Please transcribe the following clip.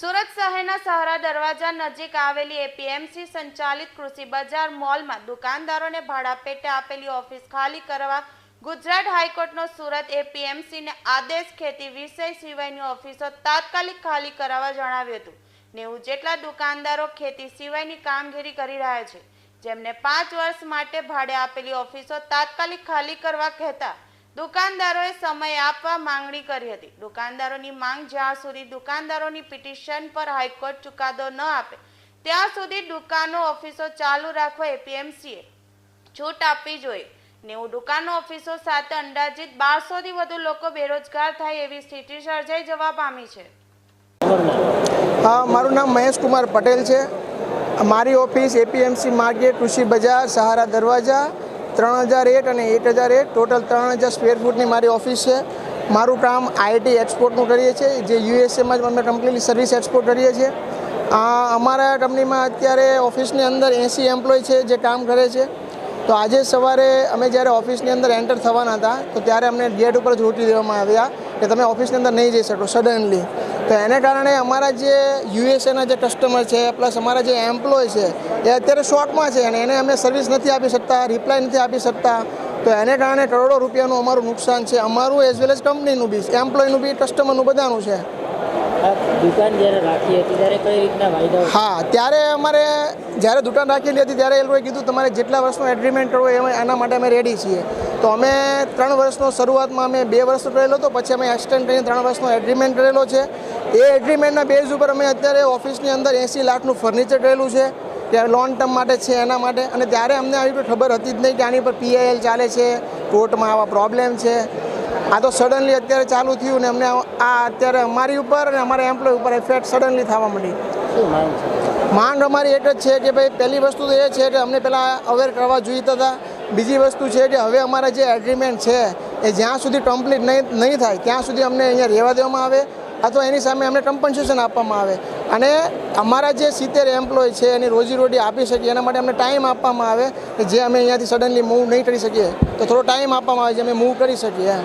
શહેરના સહારા દરવાજા નજીક આવેલી એપીએમસી સંચાલિત કૃષિ બજાર મોલમાં દુકાનદારોને ભાડા પેટે આપેલી ઓફિસ ખાલી કરવા ગુજરાત હાઈકોર્ટનો સુરત એપીએમસીને આદેશ ખેતી વિષય સિવાયની ઓફિસો તાત્કાલિક ખાલી કરાવવા જણાવ્યું હતું. નેવું જેટલા દુકાનદારો ખેતી સિવાયની કામગીરી કરી રહ્યા છે. જેમને પાંચ વર્ષ માટે ભાડે આપેલી ઓફિસો તાત્કાલિક ખાલી કરવા કહેતા દુકાનદારોએ સમય આપવા માંગણી કરી હતી. દુકાનદારોની માંગ જ્યાં સુધી દુકાનદારોની પિટિશન પર હાઈકોર્ટ ચુકાદો ન આપે, ત્યાં સુધી દુકાનો ઓફિસો ચાલુ રાખવા એપીએમસીએ છૂટ આપવી જોઈએ. નેવું દુકાનો ઓફિસો સાથે અંદાજિત બારસોથી વધુ લોકો બેરોજગાર થાય એવી સ્થિતિ સર્જાઈ જવા પામી છે. હા મારું નામ મહેશ કુમાર પટેલ છે. મારી ઓફિસ એપીએમસી માર્કેટ કૃષિ બજાર, સહારા દરવાજા ત્રણ હજાર એક અને એક હજાર એક, ટોટલ ત્રણ હજાર સ્ક્વેર ફૂટની મારી ઓફિસ છે. મારું કામ આઈટી એક્સપોર્ટનું કરીએ છીએ. જે યુએસએમાં જ અમે કમ્પ્લીટલી સર્વિસ એક્સપોર્ટ કરીએ છીએ. અમારા કંપનીમાં અત્યારે ઓફિસની અંદર એંસી એમ્પ્લોય છે જે કામ કરે છે. તો આજે સવારે અમે જ્યારે ઓફિસની અંદર એન્ટર થવાના હતા, તો ત્યારે અમને ગેટ ઉપર જ રોટી દેવામાં આવ્યા. કે તમે ઓફિસની અંદર નહીં જઈ શકો સડનલી તો એને કારણે અમારા જે યુએસએના જે કસ્ટમર છે પ્લસ અમારા જે એમ્પ્લોય છે, એ અત્યારે શોર્ટમાં છે અને એને અમે સર્વિસ નથી આપી શકતા રિપ્લાય નથી આપી શકતા. તો એને કારણે કરોડો રૂપિયાનું અમારું નુકસાન છે. અમારું એઝ વેલ એઝ કંપનીનું બી એમ્પ્લોયનું બી કસ્ટમરનું બધાનું છે. હા, ત્યારે અમારે જ્યારે દુકાન રાખેલી હતી, ત્યારે એ લોકોએ કીધું, તમારે જેટલા વર્ષનો એગ્રીમેન્ટ કરવો એમાં એના માટે અમે રેડી છીએ. તો અમે ત્રણ વર્ષનો શરૂઆતમાં અમે બે વર્ષનો કરેલો હતો, પછી અમે એક્સટેન્ડ કરીને ત્રણ વર્ષનો એગ્રીમેન્ટ કરેલો છે. એ એગ્રીમેન્ટના બેઝ ઉપર અમે અત્યારે ઓફિસની અંદર એંસી લાખનું ફર્નિચર કરેલું છે ત્યારે લોંગ ટર્મ માટે છે, એના માટે. અને ત્યારે અમને આવી ખબર હતી જ નહીં કે આની પર પીઆઈએલ ચાલે છે કોર્ટમાં આવા પ્રોબ્લેમ છે. આ તો સડનલી અત્યારે ચાલુ થયું ને અમને આ અત્યારે અમારી ઉપર અને અમારા એમ્પ્લોય ઉપર ઇફેક્ટ સડનલી થવા માંડી. માંડ માંગ અમારી એક જ છે કે ભાઈ પહેલી વસ્તુ તો એ છે કે અમને પહેલાં અવેર કરવા જોઈતા હતા. બીજી વસ્તુ છે કે હવે અમારા જે એગ્રીમેન્ટ છે એ જ્યાં સુધી કમ્પ્લીટ નહીં નહીં થાય ત્યાં સુધી અમને અહીંયા રહેવા દેવામાં આવે અથવા એની સામે અમને કમ્પન્સેશન આપવામાં આવે. અને અમારા જે સિત્તેર એમ્પ્લોય છે એની રોજીરોટી આપી શકીએ એના માટે અમને ટાઈમ આપવામાં આવે કે જે અમે અહીંયાથી સડનલી મૂવ નહીં કરી શકીએ. તો થોડો ટાઈમ આપવામાં આવે જે અમે મૂવ કરી શકીએ